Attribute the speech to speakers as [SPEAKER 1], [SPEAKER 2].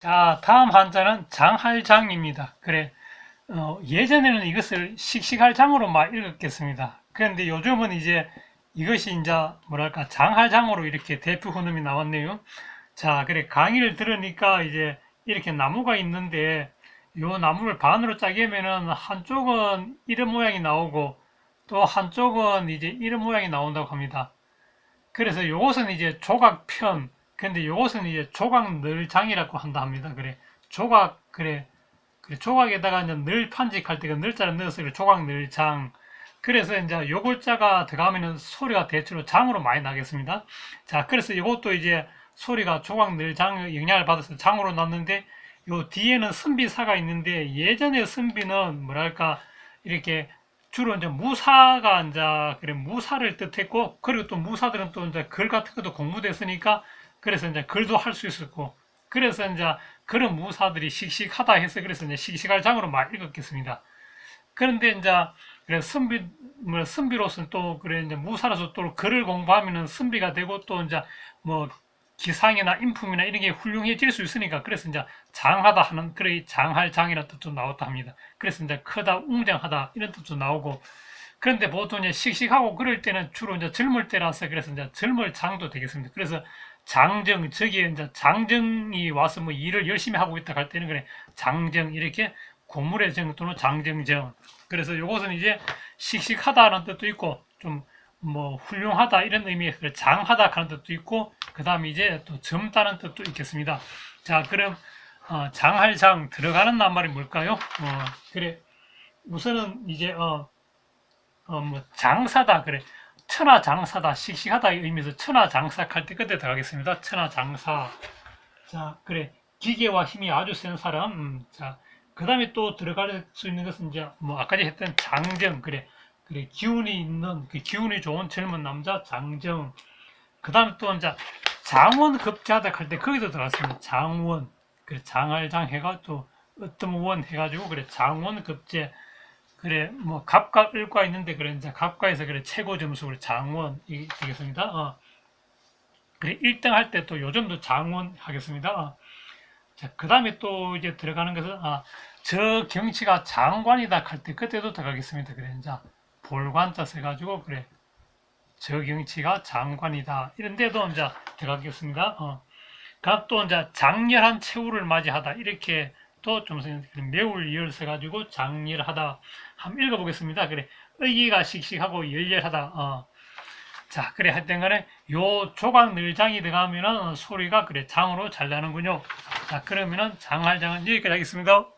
[SPEAKER 1] 자, 다음 한자는 장할장입니다. 그래, 어, 예전에는 이것을 식식할장으로 막 읽었겠습니다. 그런데 요즘은 이제 이것이 이제 뭐랄까 장할장으로 이렇게 대표 훈음이 나왔네요. 자, 그래 강의를 들으니까 이제 이렇게 나무가 있는데 요 나무를 반으로 짜게면은 한쪽은 이런 모양이 나오고 또 한쪽은 이제 이런 모양이 나온다고 합니다. 그래서 요것은 이제 조각편, 근데 요것은 이제 조각 늘장이라고 한다 합니다. 그래 조각 그래 그래 조각에다가 이제 늘 편집할 때그 늘자를 넣어서 그래, 조각 늘장. 그래서 이제 요 글자가 들어가면은 소리가 대체로 장으로 많이 나겠습니다. 자, 그래서 이것도 이제 소리가 조각 늘장 영향을 받아서 장으로 났는데 요 뒤에는 선비사가 있는데 예전에 선비는 뭐랄까 이렇게 주로 이제 무사가 이제 그래 무사를 뜻했고 그리고 또 무사들은 또 이제 글 같은 것도 공부됐으니까 그래서 이제 글도 할 수 있었고 그래서 이제 그런 무사들이 씩씩하다 해서 그래서 이제 씩씩할 장으로 막 읽었겠습니다. 그런데 이제 그래 선비 뭐 선비로서는 또 그래 이제 무사로서 또 글을 공부하면은 선비가 되고 또 이제 뭐 기상이나 인품이나 이런 게 훌륭해질 수 있으니까 그래서 이제 장하다 하는 그래 장할 장이라는 뜻도 나왔다 합니다. 그래서 이제 크다 웅장하다 이런 뜻도 나오고 그런데 보통 이제 씩씩하고 그럴 때는 주로 이제 젊을 때라서 그래서 이제 젊을 장도 되겠습니다. 그래서 장정 저기에 이제 장정이 와서 뭐 일을 열심히 하고 있다 할 때는 그래 장정 이렇게 고물의 정 또는 장정정 그래서 이것은 이제 씩씩하다는 뜻도 있고 좀 뭐 훌륭하다 이런 의미에서 장하다 하는 뜻도 있고 그 다음에 이제 또 젊다는 뜻도 있겠습니다. 자 그럼 어, 장할 장 들어가는 낱말이 뭘까요? 어, 그래 우선은 이제 어, 어, 뭐 장사다 그래. 천하 장사다 씩씩하다 이 의미에서 천하 장사할 때 그때 들어가겠습니다. 천하 장사. 자 그래. 기계와 힘이 아주 센 사람. 음, 자그 다음에 또 들어갈 수 있는 것은 이제 뭐 아까 했던 장정. 그래. 그래 기운이 있는 그 기운이 좋은 젊은 남자 장정. 그 다음에 또 이제 장원 급제하다 할 때 거기도 들어갔습니다. 장원. 그래 장할장 해가 또 어떤 원 해가지고 그래 장원 급제 그래 뭐 갑과 을과 있는데 그래 이제 갑과에서 그래 최고 점수 그래 장원 이 되겠습니다. 어. 그래 1등 할 때 또 요즘도 장원 하겠습니다. 어. 자, 그 다음에 또 이제 들어가는 것은 아, 저 경치가 장관이다 할 때 그때도 들어가겠습니다. 그래 이제 볼관자 써가지고 그래 저 경치가 장관이다 이런 데도 이제 들어가겠습니다. 어. 그또 이제 장렬한 최후를 맞이하다 이렇게 또좀 매울 열 써가지고 장렬하다 한번 읽어보겠습니다. 그래 의기가 씩씩하고 열렬하다. 어. 자 그래 하여튼 간에 요 조각 늘장이 들어가면은 소리가 그래 장으로 잘 나는군요. 자 그러면은 장할장은 여기까지 하겠습니다.